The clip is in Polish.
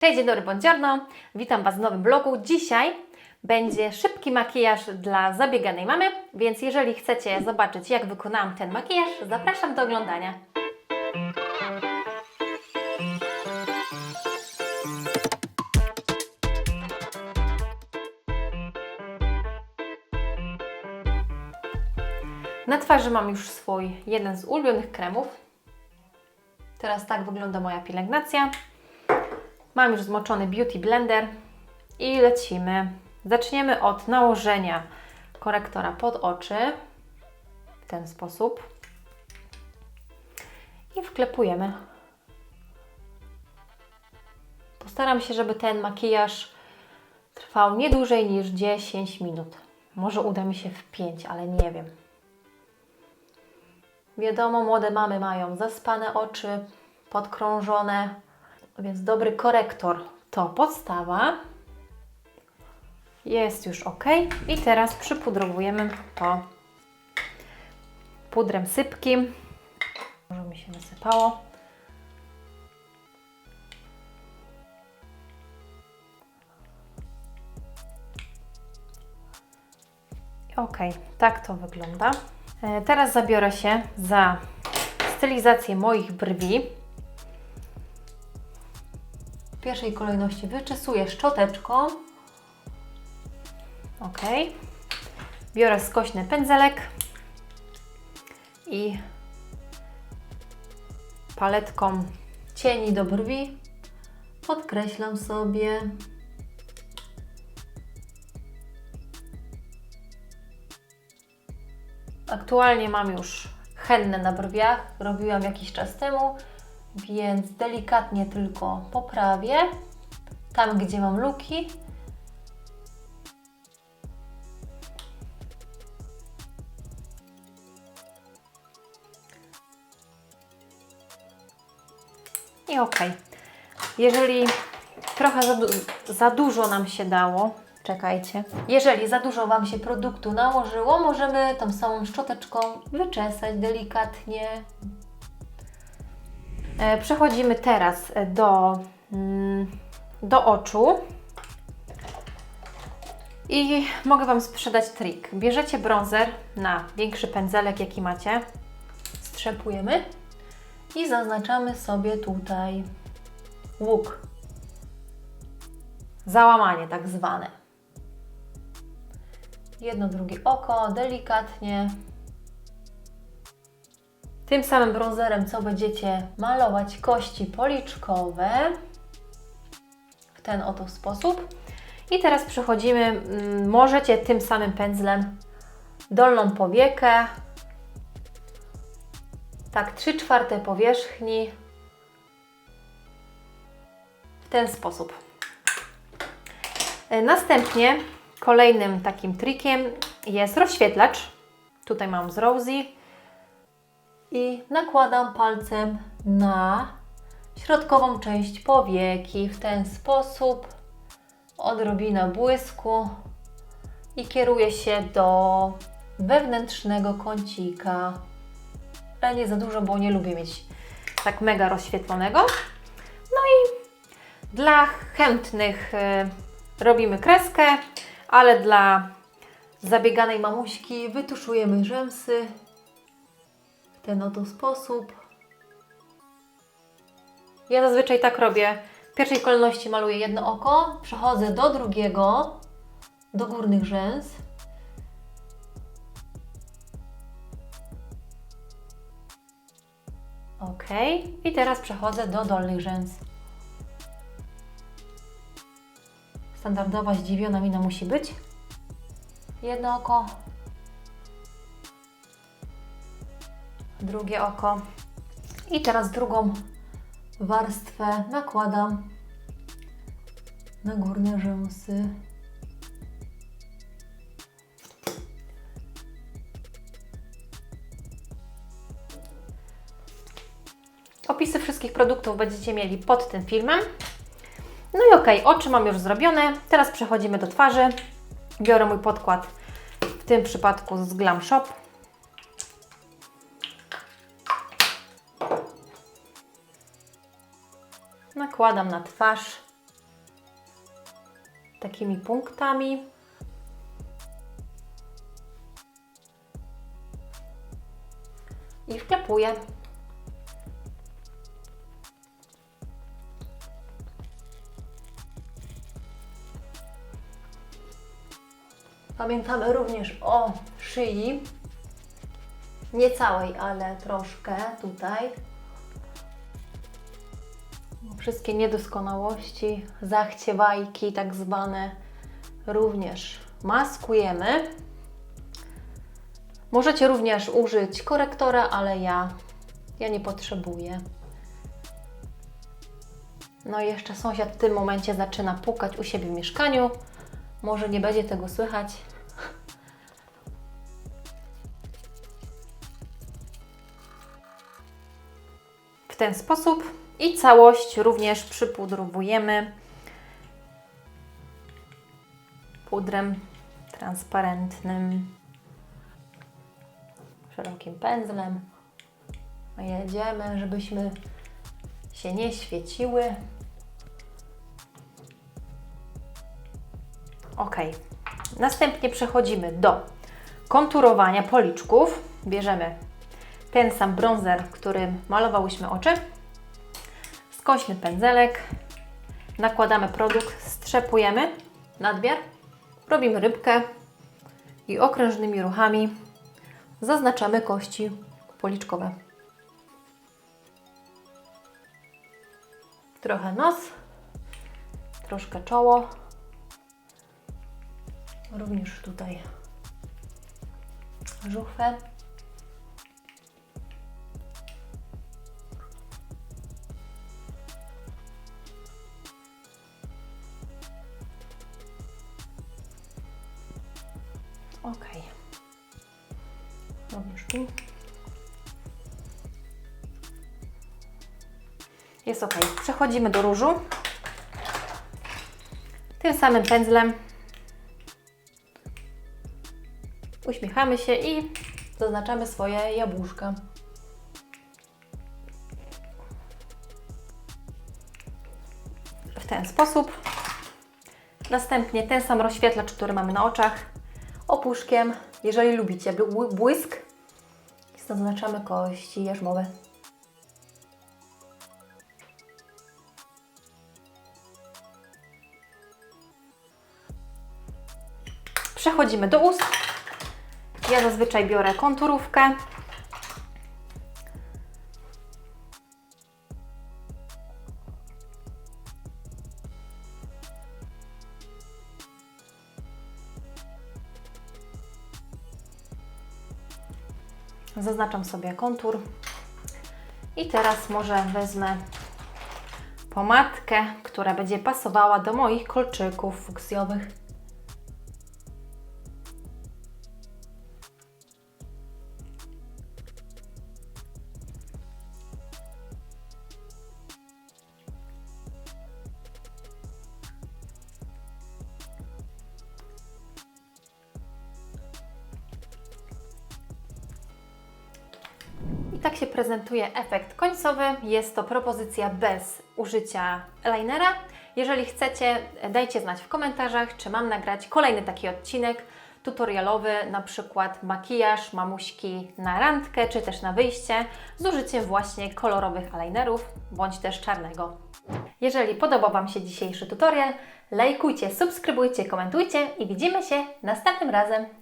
Cześć, dzień dobry, buongiorno. Witam Was w nowym vlogu. Dzisiaj będzie szybki makijaż dla zabieganej mamy, więc jeżeli chcecie zobaczyć, jak wykonałam ten makijaż, zapraszam do oglądania. Na twarzy mam już swój jeden z ulubionych kremów. Teraz tak wygląda moja pielęgnacja. Mam już zmoczony Beauty Blender i lecimy. Zaczniemy od nałożenia korektora pod oczy w ten sposób i wklepujemy. Postaram się, żeby ten makijaż trwał nie dłużej niż 10 minut. Może uda mi się w 5, ale nie wiem. Wiadomo, młode mamy mają zaspane oczy, podkrążone, więc dobry korektor to podstawa. Jest już ok. I teraz przypudrowujemy to pudrem sypkim. Może mi się wysypało. Ok, tak to wygląda. E, Teraz zabiorę się za stylizację moich brwi. W pierwszej kolejności wyczesuję szczoteczką. Ok. Biorę skośny pędzelek i paletką cieni do brwi podkreślam sobie Aktualnie mam już hennę na brwiach, robiłam jakiś czas temu, więc delikatnie tylko poprawię tam, gdzie mam luki. I ok. Jeżeli trochę za, du za dużo nam się dało, czekajcie. Jeżeli za dużo Wam się produktu nałożyło, możemy tą samą szczoteczką wyczesać delikatnie. E, Przechodzimy teraz do, mm, do oczu. I mogę Wam sprzedać trik. Bierzecie bronzer na większy pędzelek, jaki macie. Strzepujemy i zaznaczamy sobie tutaj łuk. Załamanie tak zwane. Jedno, drugie oko, delikatnie. Tym samym bronzerem, co będziecie malować kości policzkowe w ten oto sposób. I teraz przechodzimy, mm, możecie tym samym pędzlem dolną powiekę, tak 3 czwarte powierzchni w ten sposób. E, Następnie kolejnym takim trikiem jest rozświetlacz. Tutaj mam z Rosie i nakładam palcem na środkową część powieki w ten sposób. Odrobina błysku i kieruję się do wewnętrznego kącika. Ale nie za dużo, bo nie lubię mieć tak mega rozświetlonego. No i dla chętnych y, robimy kreskę, ale dla zabieganej mamuśki wytuszujemy rzęsy ten oto sposób. Ja zazwyczaj tak robię. W pierwszej kolejności maluję jedno oko, przechodzę do drugiego, do górnych rzęs. Ok, i teraz przechodzę do dolnych rzęs. Standardowa zdziwiona mina musi być. Jedno oko, drugie oko. I teraz drugą warstwę nakładam na górne rzęsy. Opisy wszystkich produktów będziecie mieli pod tym filmem. No i ok, oczy mam już zrobione. Teraz przechodzimy do twarzy. Biorę mój podkład, w tym przypadku z Glam Shop. Nakładam na twarz. takimi punktami. I wklepuję. Pamiętamy również o szyi. Nie całej, ale troszkę tutaj. Wszystkie niedoskonałości, zachciewajki tak zwane również maskujemy. Możecie również użyć korektora, ale ja, ja nie potrzebuję. No i jeszcze sąsiad w tym momencie zaczyna pukać u siebie w mieszkaniu. Może nie będzie tego słychać. W ten sposób i całość również przypudrowujemy pudrem transparentnym, szerokim pędzlem. Jedziemy, żebyśmy się nie świeciły. Ok. Następnie przechodzimy do konturowania policzków. Bierzemy ten sam bronzer, którym malowałyśmy oczy. Skośny pędzelek. Nakładamy produkt, strzepujemy nadmiar. Robimy rybkę i okrężnymi ruchami zaznaczamy kości policzkowe. Trochę nos, troszkę czoło. Również tutaj żuchwę. Jest ok. Przechodzimy do różu. Tym samym pędzlem uśmiechamy się i zaznaczamy swoje jabłuszka. W ten sposób. Następnie ten sam rozświetlacz, który mamy na oczach, opuszkiem, jeżeli lubicie bły- błysk, zaznaczamy kości jarzmowe. Przechodzimy do ust. Ja zazwyczaj biorę konturówkę. Zaznaczam sobie kontur. I teraz może wezmę pomadkę, która będzie pasowała do moich kolczyków fuksjowych. Prezentuje efekt końcowy. Jest to propozycja bez użycia linera. Jeżeli chcecie, dajcie znać w komentarzach, czy mam nagrać kolejny taki odcinek tutorialowy, na przykład makijaż mamuśki na randkę, czy też na wyjście z użyciem właśnie kolorowych eyelinerów, bądź też czarnego. Jeżeli podobał Wam się dzisiejszy tutorial, lajkujcie, subskrybujcie, komentujcie i widzimy się następnym razem.